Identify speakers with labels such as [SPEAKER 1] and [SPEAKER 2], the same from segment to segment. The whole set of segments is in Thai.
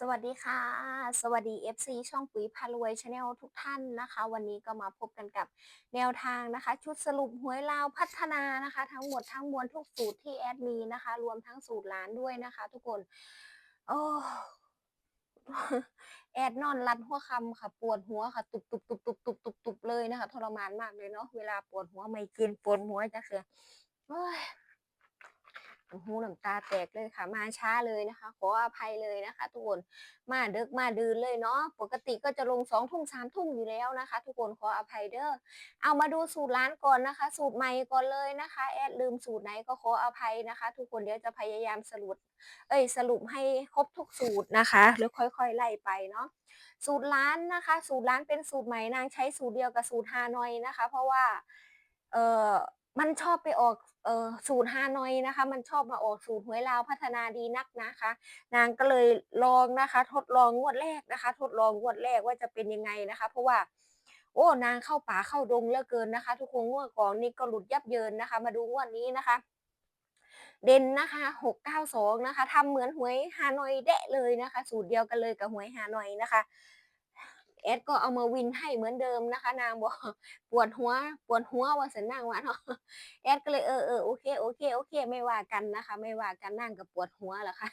[SPEAKER 1] สวัสดีค่ะ สวัสดี FC ช่องปุ๋ยพารวยชาแนลทุกท่านนะคะ วันนี้ก็มาพบกันกับแนวทางนะคะ ชุดสรุปหวยลาวพัฒนานะคะ ทั้งหมดทั้งมวลทุกสูตรที่แอดมีนะคะ รวมทั้งสูตรล้านด้วยนะคะ ทุกคน โอ้แอดนอนรัดหัวคำค่ะ ปวดหัวค่ะ ตุบตุบตุบตุบตุบตุบตุบเลยนะคะ ทรมานมากเลยเนาะเวลาปวดหัวไม่กินปวดหัวจะเคือโอ้ย หูน้ำตาแตกเลยค่ะ มาช้าเลยนะคะ ขออภัยเลยนะคะ ทุกคนมาเดึกมาดืนเลยเนาะปกติก็จะลงสองทุ่มสามทุ่มอยู่แล้วนะคะ ทุกคนขออภัยเด้อเอามาดูสูตรร้านก่อนนะคะ สูตรใหม่ก่อนเลยนะคะแอดลืมสูตรไหนก็ขออภัยนะคะ ทุกคนเดี๋ยวจะพยายามสรุปเอ้ยสรุปให้ครบทุกสูตรนะคะแล้วค่อย ๆ ไล่ไปเนาะสูตรร้านนะคะ สูตรร้านเป็นสูตรใหม่นางใช้สูตรเดียวกับสูตรฮานอยนะคะ เพราะว่าเออมันชอบไปออก เออสูตรฮานอยนะคะ มันชอบมาออกสูตรหวยลาวพัฒนาดีนักนะคะ นางก็เลยลองนะคะ ทดลองงวดแรกนะคะ ทดลองงวดแรกว่าจะเป็นยังไงนะคะ เพราะว่าโอ้นางเข้าป่าเข้าดงเหลือเกินนะคะ ทุกคนงวดก่อนนี้ก็หลุดยับเยินนะคะ มาดูงวดนี้นะคะ เด่นนะคะหกเก้าสองนะคะทำเหมือนหวยฮานอยแดะเลยนะคะ สูตรเดียวกันเลยกับหวยฮานอยนะคะ แอดก็เอามาวินให้เหมือนเดิมนะคะ นางบอกปวดหัวปวดหัวว่าสันนางว่าเนาะแอดก็เลยเออเออโอเคโอเคโอเค ไม่ว่ากันนะคะ ไม่ว่ากันนั่งกับปวดหัวแหละค่ะ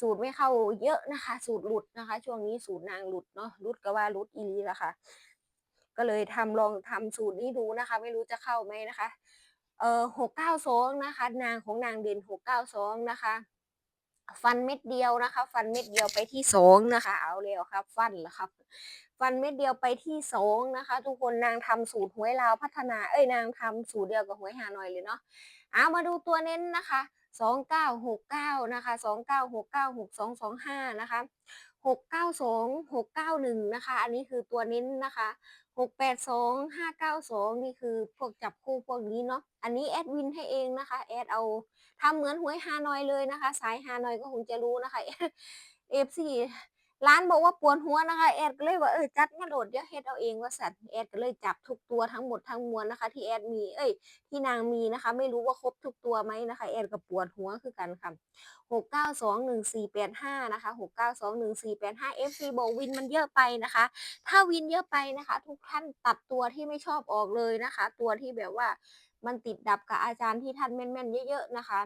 [SPEAKER 1] สูตรไม่เข้าเยอะนะคะ สูตรหลุดนะคะ ช่วงนี้สูตรนางหลุดเนาะหลุดก็ว่าหลุดอีลีละค่ะ ก็เลยทำลองทำสูตรนี้ดูนะคะ ไม่รู้จะเข้าไหมนะคะ เออหกเก้าสองนะคะ นางของนางเด่นหกเก้าสองนะคะ ฟันเม็ดเดียวนะคะ ฟันเม็ดเดียวไปที่สองนะคะ เอาเร็วครับ ฟันแล้วครับ ฟันเม็ดเดียวไปที่สองนะคะ ทุกคนนางทำสูตรหวยลาวพัฒนาเอ้ยนางทำสูตรเดียวกับหวยฮานอยเลยเนาะเอามาดูตัวเน้นนะคะสองเก้าหกเก้านะคะสองเก้าหกเก้าหกสองสองห้านะคะ หกเก้าสองหกเก้าหนึ่งนะคะ อันนี้คือตัวเน้นนะคะหกแปดสองห้าเก้าสองนี่คือพวกจับคู่พวกนี้เนาะ อันนี้แอดวินให้เองนะคะ แอดเอาทำเหมือนหวยฮานอยเลยนะคะ สายฮานอยก็คงจะรู้นะคะเอฟซี ร้านบอกว่าปวดหัวนะคะแอดก็เลยว่าเออจัดมาโดดเดี๋ยวเฮ็ดเอาเองว่าสัตว์แอดก็เลยจับทุกตัวทั้งหมดทั้งมวลนะคะ ที่แอดมีเอ้ยที่นางมีนะคะ ไม่รู้ว่าครบทุกตัวไหมนะคะแอดก็ปวดหัวคือกันค่ะหกเก้าสองหนึ่งสี่แปดห้านะคะหกเก้าสองหนึ่งสี่แปดห้าเอฟซีบอกวินมันเยอะไปนะคะ ถ้าวินเยอะไปนะคะ ทุกท่านตัดตัวที่ไม่ชอบออกเลยนะคะ ตัวที่แบบว่ามันติดดับกับอาจารย์ที่ท่านแม่นๆเยอะๆนะคะ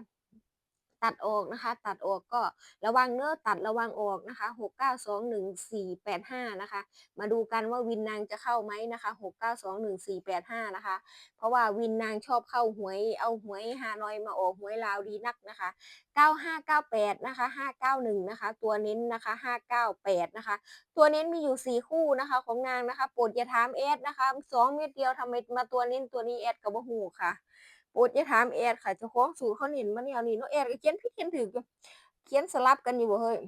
[SPEAKER 1] ตัดออกนะคะ ตัดออกก็ระวังเนื้อตัดระวังออกนะคะหกเก้าสองหนึ่งสี่แปดห้านะคะ มาดูกันว่าวินนางจะเข้าไหมนะคะหกเก้าสองหนึ่งสี่แปดห้านะคะ เพราะว่าวินนางชอบเข้าหวยเอาหวยฮานอยมาออกหวยลาวดีนักนะคะเก้าห้าเก้าแปดนะคะห้าเก้าหนึ่งนะคะ ตัวเน้นนะคะห้าเก้าแปดนะคะ ตัวเน้นมีอยู่สี่คู่นะคะ ของนางนะคะโปรดอย่าถามเอสนะคะสองเม็ดเดียวทำไมมาตัวเน้นตัวนี้เอสกับบ่หูค่ะ โปรดอย่าถามแอดค่ะเจ้าของสูตรเขาเน้นมาแนวนี้เนาะแอดก็เขียนผิดเขียนถูกอเขียนสลับกันอยู่บ่เฮ้ย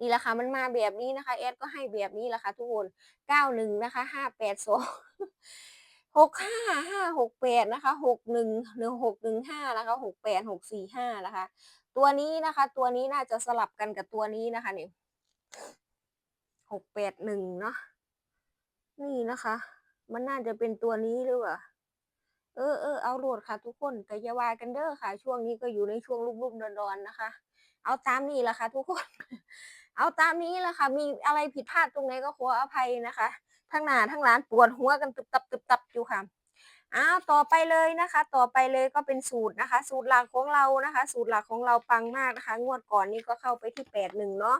[SPEAKER 1] นี่แหละค่ะมันมาแบบนี้นะคะแอดก็ให้แบบนี้แหละค่ะทุกคนเก้าหนึ่งนะคะห้าแปดสองหกห้าห้าหกแปดนะคะหกหนึ่งหนึ่งหกหนึ่งห้านะคะหกแปดหกสี่ห้านะคะ ตัวนี้นะคะ ตัวนี้น่าจะสลับกันกับตัวนี้นะคะนี่หกแปดหนึ่งเนาะนี่นะคะ มันน่าจะเป็นตัวนี้หรือเปล่า เออเออเอาโหลดค่ะทุกคนแต่อย่าวากันเด้อค่ะ ช่วงนี้ก็อยู่ในช่วงรุ่มๆดอนๆนะคะ เอาตามนี้แหละค่ะ ทุกคน เอาตามนี้แหละค่ะ มีอะไรผิดพลาดตรงไหนก็ขออภัยนะคะ ทั้งหน้าทั้งร้านปวดหัวกันตึบตับตึบตับอยู่ค่ะอ้าวต่อไปเลยนะคะ ต่อไปเลยก็เป็นสูตรนะคะ สูตรหลักของเรานะคะ สูตรหลักของเราปังมากนะคะ งวดก่อนนี้ก็เข้าไปที่แปดหนึ่งเนาะ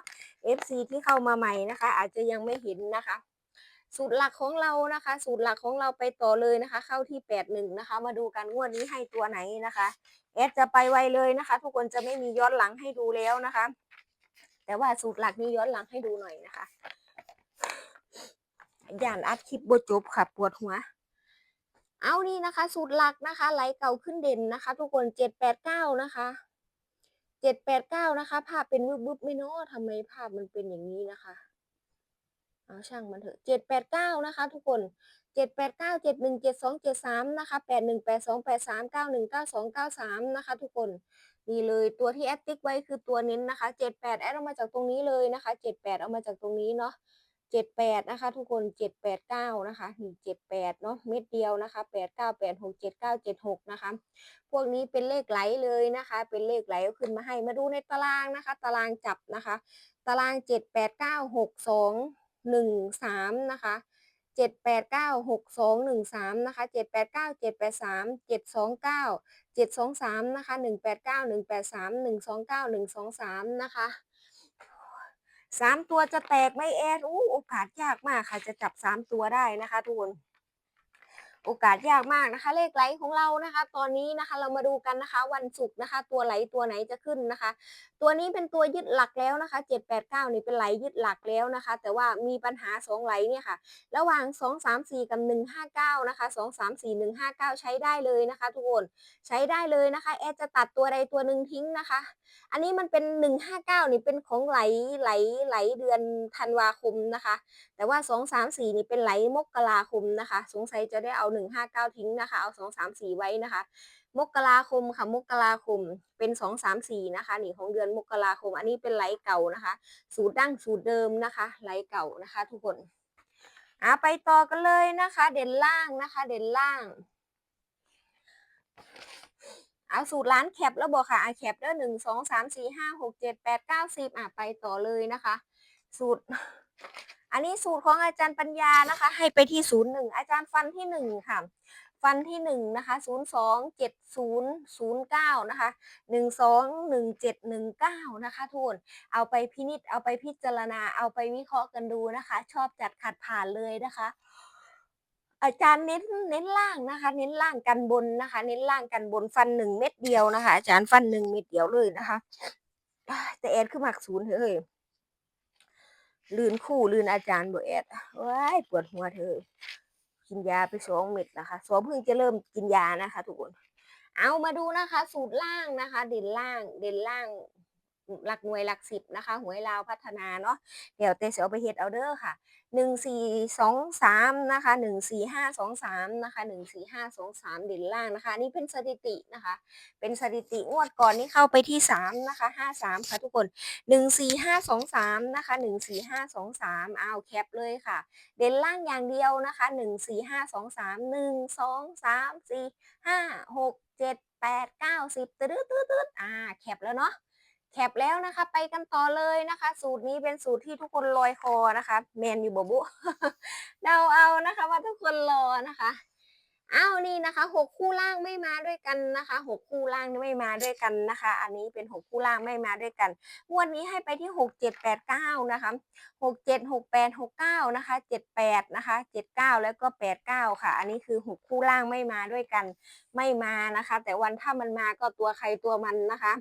[SPEAKER 1] FC ที่เข้ามาใหม่นะคะ อาจจะยังไม่เห็นนะคะ สูตรหลักของเรานะคะ สูตรหลักของเราไปต่อเลยนะคะ เข้าที่แปดหนึ่งนะคะ มาดูกันงวดนี้ให้ตัวไหนนะคะแอดจะไปไวเลยนะคะ ทุกคนจะไม่มีย้อนหลังให้ดูแล้วนะคะ แต่ว่าสูตรหลักนี้ย้อนหลังให้ดูหน่อยนะคะย่านอัดคลิปบจบค่ะปวดหัว เอานี่นะคะ สูตรหลักนะคะไหลเก่าขึ้นเด่นนะคะ ทุกคนเจ็ดแปดเก้านะคะเจ็ดแปดเก้านะคะ ภาพเป็นบึบบึบไม่นาะทำไมภาพมันเป็นอย่างนี้นะคะ เอาช่างมันเถอะเจ็ดแปดเก้านะคะ ทุกคนเจ็ดแปดเก้าเจ็ดหนึ่งเจ็ดสองเจ็ดสามนะคะแปดหนึ่งแปดสองแปดสามเก้าหนึ่งเก้าสองเก้าสามนะคะ ทุกคนนี่เลยตัวที่แอดติ๊กไว้คือตัวเน้นนะคะเจ็ดแปดแอดเอามาจากตรงนี้เลยนะคะเจ็ดแปดเอามาจากตรงนี้เนาะเจ็ดแปดนะคะ ทุกคนเจ็ดแปดเก้านะคะนี่เจ็ดแปดเนาะเม็ดเดียวนะคะแปดเก้าแปดหกเจ็ดเก้าเจ็ดหกนะคะ พวกนี้เป็นเลขไหลเลยนะคะ เป็นเลขไหลขึ้นมาให้มาดูในตารางนะคะ ตารางจับนะคะ ตารางเจ็ดแปดเก้าหกสอง หนึ่งสามนะคะเจ็ดแปดเก้าหกสองหนึ่งสามนะคะเจ็ดแปดเก้าเจ็ดแปดสามเจ็ดสองเก้าเจ็ดสองสามนะคะหนึ่งแปดเก้าหนึ่งแปดสามหนึ่งสองเก้าหนึ่งสองสามนะคะสามตัวจะแตกไม่แอดอู้โอกาสยากมากค่ะ จะจับสามตัวได้นะคะทุกคน โอกาสยากมากนะคะ เลขไหลของเรานะคะ ตอนนี้นะคะเรามาดูกันนะคะ วันศุกร์นะคะ ตัวไหลตัวไหนจะขึ้นนะคะ ตัวนี้เป็นตัวยึดหลักแล้วนะคะเจ็ดแปดเก้านี่เป็นไหลยึดหลักแล้วนะคะ แต่ว่ามีปัญหาสองไหลเนี่ยค่ะ ระหว่างสองสามสี่กับหนึ่งห้าเก้านะคะสองสามสี่หนึ่งห้าเก้าใช้ได้เลยนะคะ ทุกคนใช้ได้เลยนะคะ แอดจะตัดตัวใดตัวหนึ่งทิ้งนะคะอันนี้มันเป็นหนึ่งห้าเก้านี่เป็นของไหลไหลไหลเดือนธันวาคมนะคะ แต่ว่าสองสามสี่นี่เป็นไหลมกราคมนะคะ สงสัยจะได้เอาหนึ่งห้าเก้าทิ้งนะคะ เอาสองสามสี่ไว้นะคะ มกราคมค่ะ มกราคม เป็นสองสามสี่นะคะ นี่ของเดือนมกราคม อันนี้เป็นไหลเก่านะคะ สูตรดั้งสูตรเดิมนะคะ ไหลเก่านะคะ ทุกคนอะไปต่อกันเลยนะคะ เด่นล่างนะคะ เด่นล่าง เอาสูตรร้านแคปแล้วบอกค่ะอะแคปเด้อหนึ่งสองสามสี่ห้าหกเจ็ดแปดเก้าสิบอะไปต่อเลยนะคะ สูตร อันนี้สูตรของอาจารย์ปัญญานะคะ ให้ไปที่ศูนย์หนึ่งอาจารย์ฟันที่หนึ่งค่ะ ฟันที่หนึ่งนะคะศูนย์สองเจ็ดศูนย์ศูนย์เก้านะคะหนึ่งสองหนึ่งเจ็ดหนึ่งเก้านะคะทุกคนเอาไปพินิจเอาไปพิจารณาเอาไปวิเคราะห์กันดูนะคะ ชอบจัดขัดผ่านเลยนะคะ อาจารย์เน้นเน้นล่างนะคะ เน้นล่างกันบนนะคะ เน้นล่างกันบนฟันหนึ่งเม็ดเดียวนะคะ อาจารย์ฟันหนึ่งเม็ดเดียวเลยนะคะแต่แอดคือหมักศูนย์เฮ้ยลื่นคู่ลื่นอาจารย์บ่แอดว้ายปวดหัวเธอ กินยาไปสองเม็ดนะคะสวเพิ่งจะเริ่มกินยานะคะ ทุกคน เอามาดูนะคะ สูตรล่างนะคะ เด่นล่าง เด่นล่าง หลักหน่วยหลักสิบนะคะ หวยลาวพัฒนาเนาะเดี๋ยวเตเสียวไปเฮ็ดเอาเด้อค่ะหนึ่งสี่สองสามนะคะหนึ่งสี่ห้าสองสามนะคะหนึ่งสี่ห้าสองสามเด่นล่างนะคะ นี่เป็นสถิตินะคะ เป็นสถิติงวดก่อนนี่เข้าไปที่สามนะคะห้าสามค่ะทุกคนหนึ่งสี่ห้าสองสามนะคะหนึ่งสี่ห้าสองสามเอาแคปเลยค่ะ เด่นล่างอย่างเดียวนะคะหนึ่งสี่ห้าสองสามหนึ่งสองสามสี่ห้าหกเจ็ดแปดเก้าสิบตืดตืดตืดอ่าแคปแล้วเนาะ แคปแล้วนะคะ ไปกันต่อเลยนะคะ สูตรนี้เป็นสูตรที่ทุกคนลอยคอนะคะแมนอยู่บบุเดาเอานะคะ ว่าทุกคนรอนะคะอ้าวนี่นะคะหกคู่ล่างไม่มาด้วยกันนะคะหกคู่ล่างไม่มาด้วยกันนะคะ อันนี้เป็นหกคู่ล่างไม่มาด้วยกันงวดนี้ให้ไปที่หกเจ็ดแปดเก้านะคะหกเจ็ดหกแปดหกเก้านะคะเจ็ดแปดนะคะเจ็ดเก้าแล้วก็แปดเก้าค่ะ อันนี้คือหกคู่ล่างไม่มาด้วยกันไม่มานะคะ แต่วันถ้ามันมาก็ตัวใครตัวมันนะคะ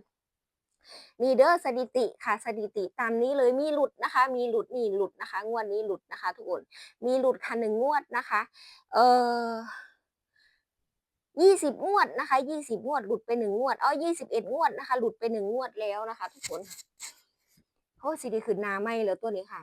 [SPEAKER 1] นี่เด้อสถิติค่ะสถิติตามนี้เลยมีหลุดนะคะ มีหลุดนี่หลุดนะคะ งวดนี้หลุดนะคะทุกคนมีหลุดค่ะหนึ่งงวดนะคะ เออยี่สิบงวดนะคะยี่สิบงวดหลุดไปหนึ่งงวดอ๋อยี่สิบเอ็ดงวดนะคะ หลุดไปหนึ่งงวดแล้วนะคะ ทุกคนโอ้สิดีขึ้นนาไม่เหลือตัวนี้ค่ะ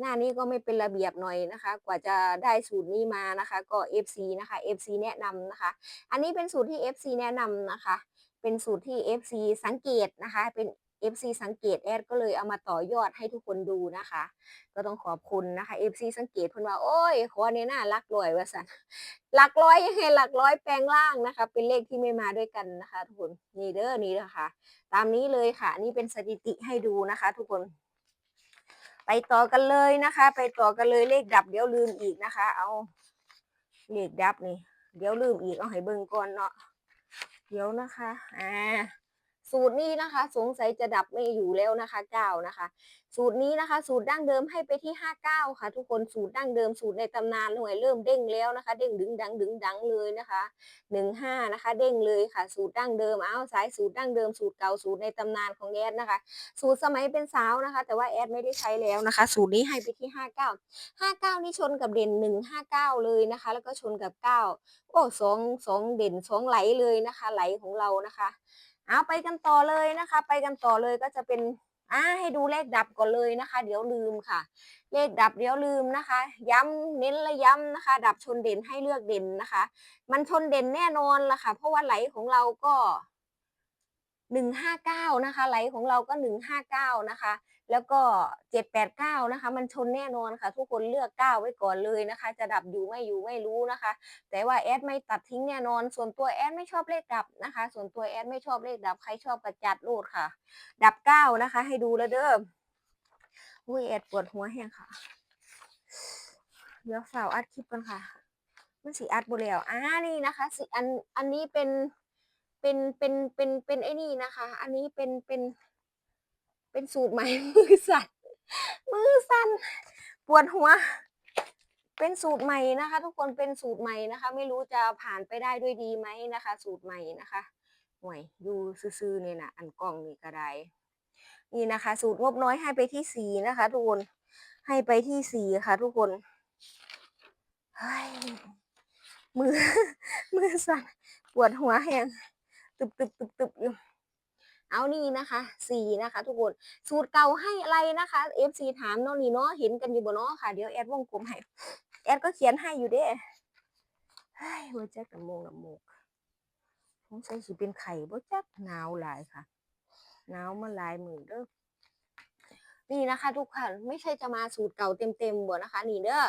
[SPEAKER 1] หน้านี้ก็ไม่เป็นระเบียบหน่อยนะคะ กว่าจะได้สูตรนี้มานะคะ ก็ FC นะคะ FC แนะนำนะคะ อันนี้เป็นสูตรที่ FC แนะนำนะคะ เป็นสูตรที่ FC สังเกตนะคะ เป็น FC สังเกตแอดก็เลยเอามาต่อยอดให้ทุกคนดูนะคะ ก็ต้องขอบคุณนะคะ FC สังเกตเพิ่นว่าโอ้ยขอในหน้ารักร้อยว่าสันหลักร้อยยังไงหลักร้อยแปลงล่างนะคะ เป็นเลขที่ไม่มาด้วยกันนะคะ ทุกคนนี่เด้อนี่นะคะ ตามนี้เลยค่ะ นี่เป็นสถิติให้ดูนะคะ ทุกคน ไปต่อกันเลยนะคะ ไปต่อกันเลยเลขดับเดี๋ยวลืมอีกนะคะ เอาเลขดับนี่ เดี๋ยวลืมอีกเอาให้เบิ่งก่อนเนาะ เดี๋ยวนะคะ อ่า สูตรนี้นะคะ สงสัยจะดับไม่อยู่แล้วนะคะเก้านะคะ สูตรนี้นะคะ สูตรดั้งเดิมให้ไปที่ห้าเก้าค่ะ ทุกคนสูตรดั้งเดิมสูตรในตำนานหน่วยเริ่มเด้งแล้วนะคะ เด้งดึงดังดึงดังเลยนะคะหนึ่งห้านะคะ เด้งเลยค่ะ สูตรดั้งเดิมเอาสายสูตรดั้งเดิมสูตรเก่าสูตรในตำนานของแอดนะคะ สูตรสมัยเป็นสาวนะคะ แต่ว่าแอดไม่ได้ใช้แล้วนะคะ สูตรนี้ให้ไปที่ห้าเก้าห้าเก้านี่ชนกับเด่นหนึ่งห้าเก้าเลยนะคะ แล้วก็ชนกับเก้าโอ้สองสองเด่นสองไหลเลยนะคะ ไหลของเรานะคะ เอาไปกันต่อเลยนะคะ ไปกันต่อเลยก็จะเป็นอ่าให้ดูเลขดับก่อนเลยนะคะ เดี๋ยวลืมค่ะ เลขดับเดี๋ยวลืมนะคะ ย้ำเน้นและย้ำนะคะ ดับชนเด่นให้เลือกเด่นนะคะ มันชนเด่นแน่นอนละค่ะ เพราะว่าไหลของเราก็ หนึ่งห้าเก้านะคะ ไหลของเราก็หนึ่งห้าเก้านะคะ แล้วก็เจ็ดแปดเก้านะคะ มันชนแน่นอนค่ะ ทุกคนเลือกเก้าไว้ก่อนเลยนะคะ จะดับอยู่ไม่อยู่ไม่รู้นะคะ แต่ว่าแอดไม่ตัดทิ้งแน่นอน ส่วนตัวแอดไม่ชอบเลขดับนะคะ ส่วนตัวแอดไม่ชอบเลขดับ ใครชอบกระจัดโลดค่ะ ดับเก้านะคะ ให้ดูแล้วเด้ออุ้ยแอดปวดหัวแห้งค่ะ เดี๋ยวฝ่าวอัดคลิปกันค่ะ มันสีอัดบุแล้วอ่านี่นะคะสิอันอันนี้เป็น เป็นเป็นเป็นเป็นไอ้นี่นะคะ อันนี้เป็นเป็น เป็นสูตรใหม่มือสั่นมือสั่นปวดหัว เป็นสูตรใหม่นะคะ ทุกคนเป็นสูตรใหม่นะคะ ไม่รู้จะผ่านไปได้ด้วยดีไหมนะคะ สูตรใหม่นะคะห่วยดูซื่อๆเนี่ยนะอันกล้องนี่ก็ได้นี่นะคะ สูตรงบน้อยให้ไปที่สีนะคะ ทุกคนให้ไปที่สีค่ะ ทุกคนเฮ้ยมือมือสั่นปวดหัวแหง ตึบตึบตึบตึบอยู่เอานี่นะคะสี่นะคะ ทุกคนสูตรเก่าให้อะไรนะคะเอฟซีถามเนาะนี่เนาะเห็นกันอยู่บนเนาะค่ะ เดี๋ยวแอดวงกลมให้แอดก็เขียนให้อยู่เด้เฮ้ยหัวแจ๊กน้ำมูกน้ำมูกสงสัยสิเป็นไข่บ่จักหนาวหลายค่ะหนาวมาหลายมือเด้อ นี่นะคะทุกคนไม่ใช่จะมาสูตรเก่าเต็มๆบ่นะคะ นี่เด้อ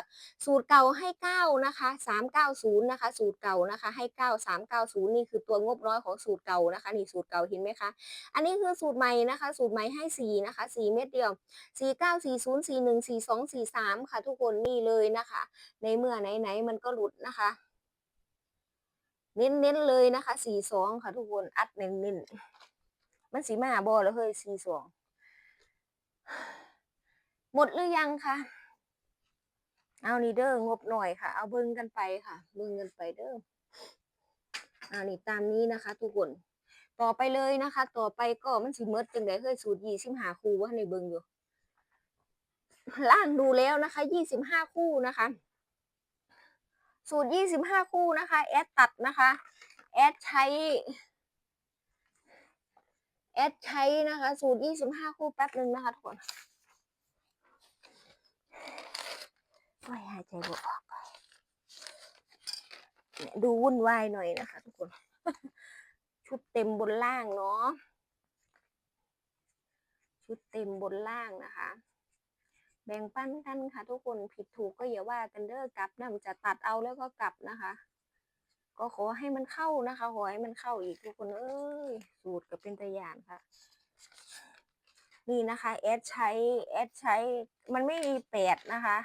[SPEAKER 1] สูตรเก่าให้เก้านะคะสามเก้าศูนย์นะคะ สูตรเก่านะคะ ให้เก้าสามเก้าศูนย์นี่คือตัวงบน้อยของสูตรเก่านะคะ นี่สูตรเก่าเห็นไหมคะ อันนี้คือสูตรใหม่นะคะ สูตรใหม่ให้สี่นะคะสี่เม็ดเดียวสี่เก้าสี่ศูนย์สี่หนึ่งสี่สองสี่สามค่ะ ทุกคนนี่เลยนะคะ ในเมื่อไหนๆมันก็หลุดนะคะ เน้นๆเลยนะคะสี่สองค่ะทุกคนอัดเน้นๆมันสีมาบอแล้วเฮ้ยสี่สอง หมดหรือยังคะเอานี่เด้องบหน่อยค่ะ เอาเบิ้งกันไปค่ะเบิ้งกันไปเด้ออ่านี่ตามนี้นะคะ ทุกคน ต่อไปเลยนะคะ ต่อไปก็มันสิเมดจังไดเฮ้ยสูตรยี่สิบห้าคู่ว่าในเบิ้งอยู่ล่างดูแล้วนะคะยี่สิบห้าคู่นะคะ สูตรยี่สิบห้าคู่นะคะ แอดตัดนะคะ แอดใช้ แอดใช้นะคะ สูตรยี่สิบห้าคู่แป๊บหนึ่งนะคะทุกคน โอ้ยหายใจบ่ออกเนี่ยดูวุ่นวายหน่อยนะคะทุกคน ชุดเต็มบนล่างเนาะ ชุดเต็มบนล่างนะคะ แบ่งปั้นกันค่ะ ทุกคน ผิดถูกก็อย่าว่ากันเด้อกลับนํจะตัดเอาแล้วก็กลับนะคะ ก็ขอให้มันเข้านะคะ ขอให้มันเข้าอีกทุกคน เอ้ย สูตรกับเป็นตะยานค่ะนี่นะคะแอดใช้แอดใช้มันไม่มีแปดนะคะ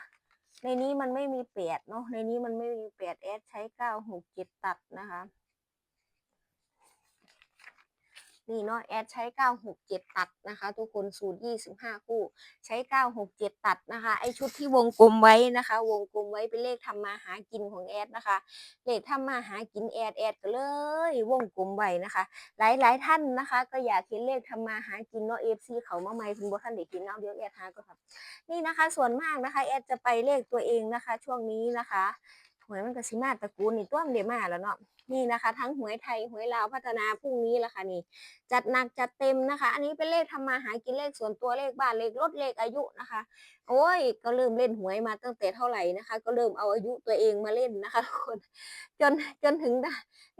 [SPEAKER 1] ในนี้มันไม่มีแปดเนาะในนี้มันไม่มีแปดเอสใช้เก้าหกเจ็ดตัดนะคะ นี่เนาะแอดใช้เก้าหกเจ็ดตัดนะคะ ทุกคนสูตรยี่สิบห้าคู่ ใช้เก้าหกเจ็ดตัดนะคะ ไอชุดที่วงกลมไว้นะคะ วงกลมไว้เป็นเลขทำมาหากินของแอดนะคะ เลขทำมาหากินแอดแอดก็เลย วงกลมไว้นะคะ หลายหลายท่านนะคะ ก็อยากเห็นเลขทำมาหากินเนาะเอฟซีเขามาใหม่คุณบ่ท่านได้กินเนาะเดี๋ยวแอดหาก็ครับนี่นะคะ ส่วนมากนะคะแอดจะไปเลขตัวเองนะคะ ช่วงนี้นะคะ วยมันก็สิมาตระกูลนี่ต้วมเดมาแล้วเนาะนี่นะคะ ทั้งหวยไทยหวยลาวพัฒนาพรุ่งนี้ละค่ะนี่ จัดหนักจัดเต็มนะคะ อันนี้เป็นเลขทำมาหากินเลขส่วนตัวเลขบ้านเลขรถเลขอายุนะคะ โอ้ย ก็เริ่มเล่นหวยมาตั้งแต่เท่าไหร่นะคะ ก็เริ่มเอาอายุตัวเองมาเล่นนะคะทุกคนจนจนถึง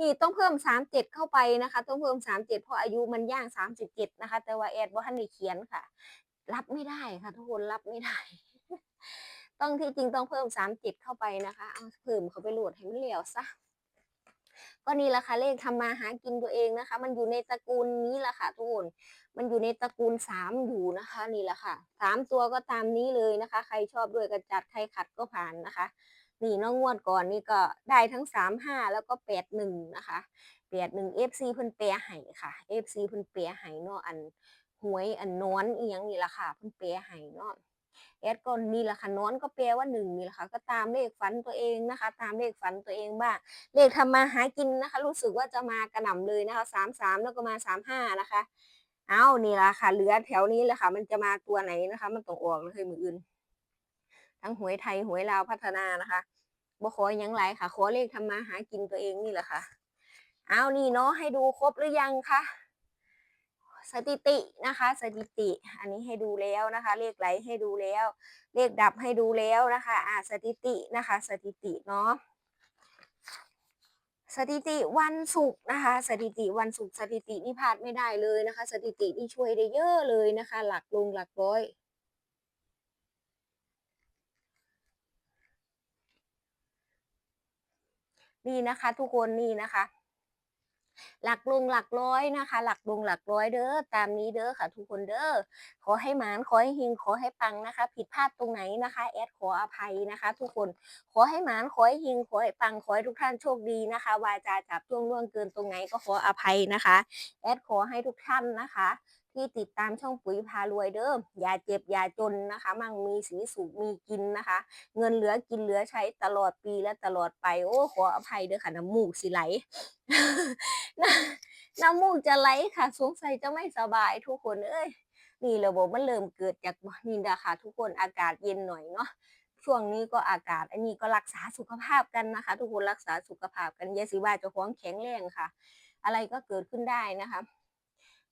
[SPEAKER 1] นี่ต้องเพิ่มสามเจ็ดเข้าไปนะคะ ต้องเพิ่มสามเจ็ดเพราะอายุมันย่างสามสิบเจ็ดนะคะ แต่ว่าแอดว่าท่านได้เขียนค่ะ รับไม่ได้ค่ะ ทุกคนรับไม่ได้ ต้องที่จริงต้องเพิ่มสามเจ็ดเข้าไปนะคะเอาเพิ่มเขาไปโหลดให้มันเหลียวซะก็นี่แหละค่ะเลขทำมาหากินตัวเองนะคะ มันอยู่ในตระกูลนี้แหละค่ะทุกคนมันอยู่ในตระกูลสามอยู่นะคะนี่แหละค่ะสามตัวก็ตามนี้เลยนะคะ ใครชอบด้วยก็จัดใครขัดก็ผ่านนะคะ นี่น้องงวดก่อนนี่ก็ได้ทั้งสามห้าแล้วก็แปดหนึ่งนะคะแปดหนึ่งเอฟซีเพิ่นแปรไห้ค่ะเอฟซีเพิ่นแปรไห้เนาะอันหวยอันนอนเอียงนี่แหละค่ะเพิ่นแปรไห้เนาะ แอดก็นี่แหละค่ะนอนก็แปลว่าหนึ่งนี่แหละค่ะก็ตามเลขฝันตัวเองนะคะ ตามเลขฝันตัวเองบ้าง เลขทำมาหากินนะคะ รู้สึกว่าจะมากระหน่ำเลยนะคะสามสามแล้วก็มาสามห้านะคะเอานี่ละค่ะ เหลือแถวนี้แหละค่ะ มันจะมาตัวไหนนะคะ มันต้องออกเลยมืออื่น ทั้งหวยไทยหวยลาวพัฒนานะคะบ่ขอหยังไรค่ะ ขอเลขทำมาหากินตัวเองนี่แหละค่ะ เอานี่เนาะให้ดูครบหรือยังคะ สถิตินะคะ สถิติ อันนี้ให้ดูแล้วนะคะ เลขไหลให้ดูแล้ว เลขดับให้ดูแล้วนะคะอ่าสถิตินะคะ สถิติเนาะสถิติวันศุกร์นะคะ สถิติวันศุกร์สถิตินี่พลาดไม่ได้เลยนะคะ สถิตินี่ช่วยได้เยอะเลยนะคะ หลักลงหลักร้อยนี่นะคะ ทุกคนนี่นะคะ หลักลงหลักร้อยนะคะ หลักลงหลักร้อยเด้อตามนี้เด้อค่ะ ทุกคนเด้อขอให้หมานขอให้หิงขอให้ปังนะคะ ผิดพลาดตรงไหนนะคะแอดขออภัยนะคะ ทุกคนขอให้หมานขอให้หิงขอให้ปังขอให้ทุกท่านโชคดีนะคะ วาจาจับจ้วงล่วงเกินตรงไหนก็ขออภัยนะคะแอดขอให้ทุกท่านนะคะ ที่ติดตามช่องปุ๋ยพารวยเด้ออย่าเจ็บอย่าจนนะคะ มั่งมีสีสุขมีกินนะคะ เงินเหลือกินเหลือใช้ตลอดปีและตลอดไป โอ้ขออภัยเด้อค่ะน้ำมูกสิไหลน้ำน้ำมูกจะไหลค่ะ สงสัยจะไม่สบายทุกคนเอ้ยนี่ระบบมันเริ่มเกิดจากนี่นะคะทุกคนอากาศเย็นหน่อยเนาะช่วงนี้ก็อากาศ อันนี้ก็รักษาสุขภาพกันนะคะ ทุกคนรักษาสุขภาพกันยาสิว่าจะของแข็งแรงค่ะ อะไรก็เกิดขึ้นได้นะคะ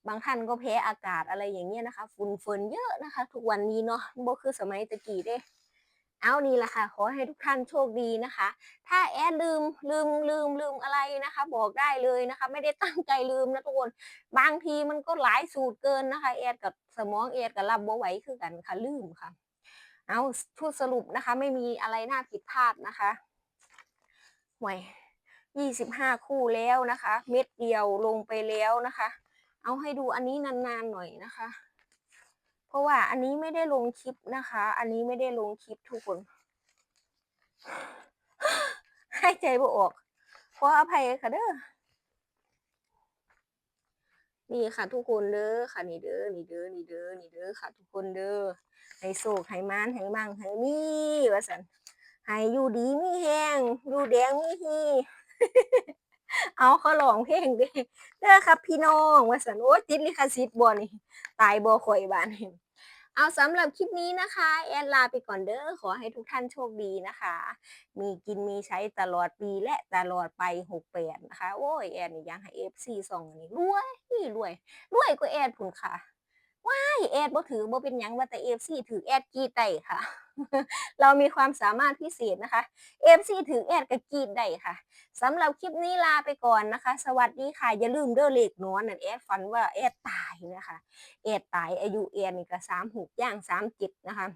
[SPEAKER 1] บางท่านก็แพ้อากาศอะไรอย่างเงี้ยนะคะ ฝุ่นฝนเยอะนะคะ ทุกวันนี้เนาะบ่คือสมัยตะกี้เด้ เอานี่แหละค่ะ ขอให้ทุกท่านโชคดีนะคะ ถ้าแอดลืมลืมลืมลืมอะไรนะคะ บอกได้เลยนะคะ ไม่ได้ตั้งใจลืมนะทุกคน บางทีมันก็หลายสูตรเกินนะคะแอดกับสมองแอดกับรับบ่ไหวคือกันค่ะลืมค่ะ เอาพูดสรุปนะคะ ไม่มีอะไรน่าผิดพลาดนะคะห่วยยี่สิบห้าคู่แล้วนะคะ เม็ดเดียวลงไปแล้วนะคะ เอาให้ดูอันนี้นานๆหน่อยนะคะ เพราะว่าอันนี้ไม่ได้ลงคลิปนะคะ อันนี้ไม่ได้ลงคลิปทุกคนให้ใจบ่ออกขออภัยค่ะเด้อนี่ค่ะทุกคนเด้อค่ะนี่เด้อนี่เด้อนี่เด้อนี่เด้อค่ะ ทุกคนเด้อให้โศกให้มานให้มั่งให้มีว่าสันให้อยู่ดีมีแห้งอยู่แดงมีฮี เอาเขาลองเพลงเด้เด้อครับ พี่น้องว่าสันโอ้ติดลิขสิทธิ์บ่นี่ตายบ่ข่อยบ้านเอาสำหรับคลิปนี้นะคะแอนลาไปก่อนเด้อขอให้ทุกท่านโชคดีนะคะ มีกินมีใช้ตลอดปีและตลอดไปหกแปดนะคะ โอ้ยแอนยังให้เอฟซีสองนี่รวยรวยรวยกว่าแอนผุนค่ะ ว้ายแอดบ่ถือบ่เป็นหยังว่าแต่เอฟซีถือแอดกีดได้ค่ะ เรามีความสามารถพิเศษนะคะเอฟซีถือแอดกับกีดได้ค่ะสำหรับคลิปนี้ลาไปก่อนนะคะ สวัสดีค่ะอย่าลืมเด้อเลขนอนนั่นแอดฝันว่าแอดตายนะคะแอดตายอายุแอนนี่ก็สามหกย่างสามจ็ดนะคะ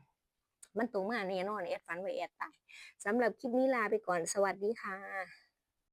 [SPEAKER 1] มันตรงมาแน่นอนแอดฝันว่าแอดตายสำหรับคลิปนี้ลาไปก่อนสวัสดีค่ะ